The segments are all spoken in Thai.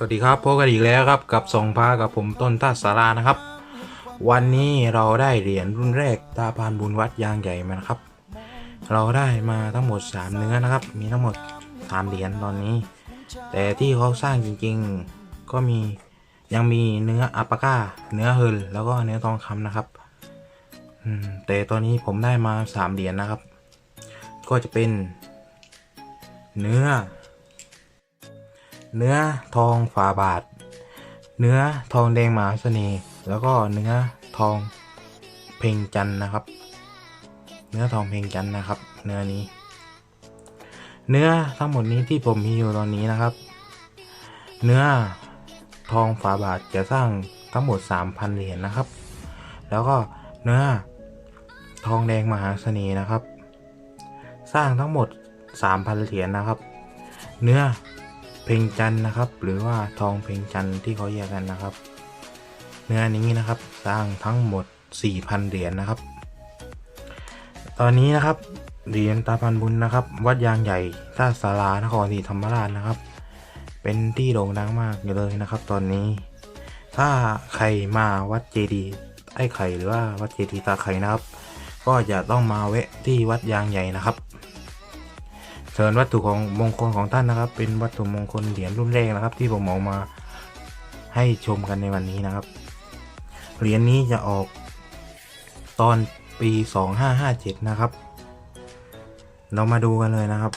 สวัสดีครับพบกันอีกแล้วครับกับสองพากับผมต้นท่าสารานะครับ วันนี้เราได้เหรียญรุ่นแรกตาพานบุญวัดยางใหญ่มานะครับ เราได้มาทั้งหมด 3 เนื้อนะครับ มีทั้งหมด3เหรียญตอนนี้ แต่ที่เขาสร้างจริงๆ ก็มียังมีเนื้ออัปปาก้า เนื้อเฮิลแล้วก็เนื้อทองคำนะครับแต่ตอนนี้ผมได้มา3เหรียญนะครับ ก็จะเป็น เนื้อ เนื้อทองฝาบาท เนื้อทองแดงมหาเสน่ห์ แล้วก็เนื้อทองเพ่งจันนะครับ เนื้อทองเพ่งจันนะครับ เนื้อนี้ เนื้อทั้งหมดนี้ที่ผมมีอยู่ตอนนี้นะครับ เนื้อทองฝาบาทจะสร้างทั้งหมด 3,000 เหรียญนะครับ แล้วก็เนื้อทองแดงมหาเสน่ห์นะครับ สร้างทั้งหมด 3,000 เหรียญนะครับ เนื้อ เพลงจันนะครับ หรือว่าทองเพลงจันที่เขาแยกกันนะครับ เนื้อนี้นะครับสร้างทั้งหมด 4,000 เหรียญนะครับ ตอนนี้นะครับเหรียญตาพันบุญนะครับ วัดยางใหญ่ท่าสารานครศรีธรรมราชนะครับ เป็นที่โด่งดังมากเลยนะครับ ตอนนี้ ถ้าใครมาวัดเจดีย์ไอ้ไข่หรือว่าวัดเจดีย์ตาไข่นะครับ ก็จะต้องมาแวะที่วัดยางใหญ่นะครับ เชิญวัตถุของมงคลของท่านนะครับ เป็นวัตถุมงคลเหรียญรุ่นแรกนะครับ ที่ผมเอามาให้ชมกันในวันนี้นะครับ เหรียญนี้จะออกตอนปี 2557 นะครับ เรามาดูกันเลยนะครับ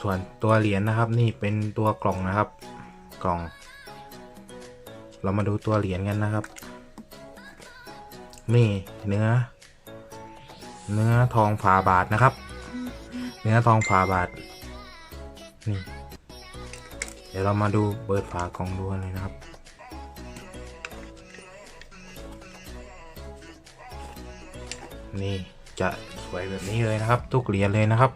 ส่วนตัวเหรียญนะครับนี่เป็นตัวกล่องนะครับ กล่อง เรามาดูตัวเหรียญกันนะครับนี่เนื้อ เนื้อทองฝาบาทนะครับ เนื้อทองฝาบาท นี่ เดี๋ยวเรามาดูเปิดฝากล่องดูเลยนะครับ นี่จะสวยแบบนี้เลยนะครับ ทุกเหรียญเลยนะครับ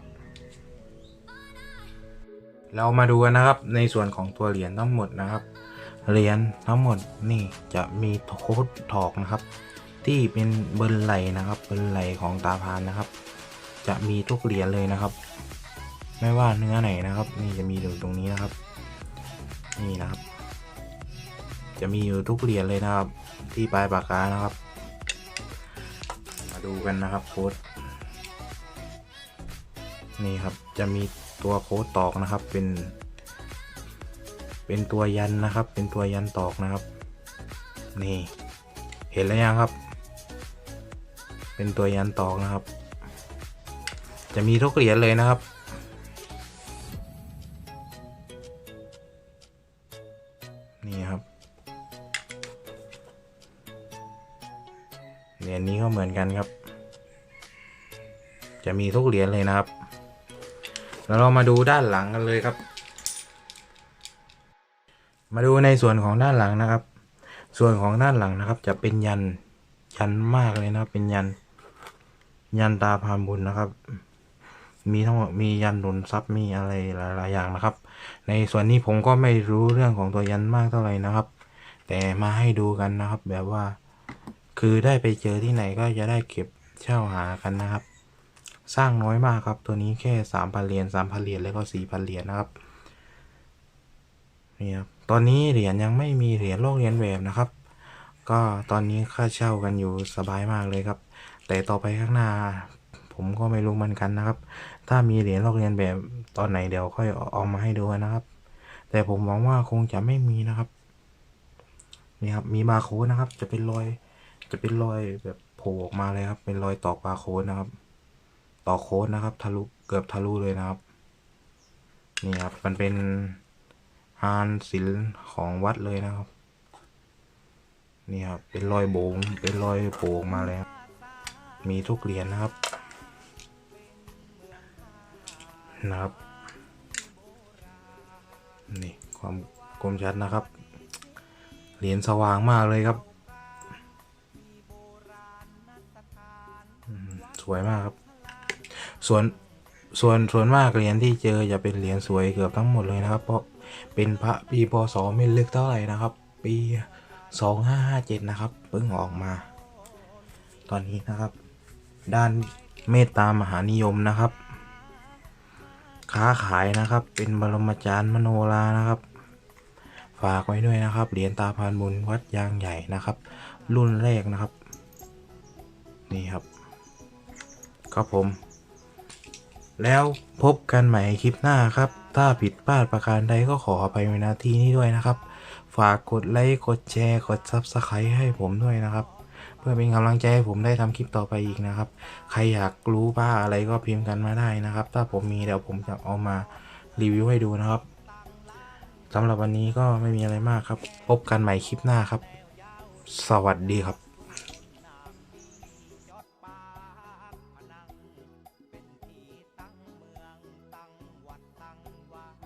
เรามาดูกันนะครับในส่วนของตัวเหรียญทั้งหมดนะครับ เหรียญทั้งหมดนี่จะมีโค้ดถอกนะครับ ที่เป็นเบอร์ไหลนะครับเบอร์ไหลของตาพานนะครับ จะมีทุกเหรียญเลยนะครับ ไม่ว่าเนื้อไหนนะครับ นี่จะมีอยู่ตรงนี้นะครับ นี่นะครับ จะมีอยู่ทุกเหรียญเลยนะครับ ที่ปลายปากกานะครับ มาดูกันนะครับโค้ดนี่ครับจะมีตัวโค้ดตอกนะครับเป็น เป็นตัวยันนะครับ เป็นตัวยันตอกนะครับ นี่ เห็นแล้วยังครับ เป็นตัวยันตอกนะครับ จะมีทุกเหรียญเลยนะครับ นี่ครับ เหรียญนี้ก็เหมือนกันครับ จะมีทุกเหรียญเลยนะครับ แล้วเรามาดูด้านหลังกันเลยครับ มาดูในส่วนของด้านหลังนะครับ ส่วนของด้านหลังนะครับ จะเป็นยันยันมากเลยนะครับเป็นยันยันตาพานบุญนะครับ มีทั้งหมดมียันหนุนทรัพย์มีอะไรหลาย ๆ อย่างนะครับ ในส่วนนี้ผมก็ไม่รู้เรื่องของตัวยันมากเท่าไหร่นะครับ แต่มาให้ดูกันนะครับ แบบว่า คือได้ไปเจอที่ไหนก็จะได้เก็บเช่าหากันนะครับ สร้างน้อยมากครับ ตัวนี้แค่สามพันเหรียญสามพันเหรียญแล้วก็สี่พันเหรียญนะครับนี่ครับตอนนี้เหรียญยังไม่มีเหรียญโลกเหรียญแบบนะครับ ก็ตอนนี้ค่าเช่ากันอยู่สบายมากเลยครับ แต่ต่อไปข้างหน้า ผมก็ไม่รู้เหมือนกันนะครับ ถ้ามีเหรียญลอกเรียนแบบตอนไหนเดี๋ยวค่อยเอามาให้ดูนะครับ แต่ผมหวังว่าคงจะไม่มีนะครับนี่ครับมีบาร์โค้ดนะครับ จะเป็นรอย จะเป็นรอยแบบโผล่ออกมาเลยครับ เป็นรอยตอกบาร์โค้ดนะครับตอกโค้ดนะครับทะลุเกือบทะลุเลยนะครับนี่ครับมันเป็นฮานศิลของวัดเลยนะครับ นี่ครับเป็นรอยโบงเป็นรอยโผล่ออกมาเลยครับมีทุกเหรียญนะครับ นะครับ นี่ความคมชัดนะครับ เหรียญสว่างมากเลยครับ สวยมากครับ ส่วนส่วนส่วนมากเหรียญที่เจอจะเป็นเหรียญสวยเกือบทั้งหมดเลยนะครับ เพราะเป็นพระปีพศไม่ลึกเท่าไหร่นะครับ ปีสองห้าห้าเจ็ดนะครับเพิ่งออกมา ตอนนี้นะครับ ด้านเมตตามหานิยมนะครับ ค้าขายนะครับ เป็นบรมจารย์มโนรานะครับ ฝากไว้ด้วยนะครับ เหรียญตาพานบุญวัดยางใหญ่นะครับ รุ่นแรกนะครับ นี่ครับ ครับผม แล้วพบกันใหม่คลิปหน้าครับ ถ้าผิดพลาดประการใดก็ขออภัยในนาทีนี้ด้วยนะครับ ฝากกดไลค์ กดแชร์ กด Subscribe ให้ผมด้วยนะครับ เพื่อเป็นกำลังใจให้ผมได้ทำคลิปต่อไปอีกนะครับ ใครอยากรู้บ้าอะไรก็พิมพ์กันมาได้นะครับ ถ้าผมมีเดี๋ยวผมจะเอามารีวิวให้ดูนะครับสำหรับวันนี้ก็ไม่มีอะไรมากครับ พบกันใหม่คลิปหน้าครับ สวัสดีครับ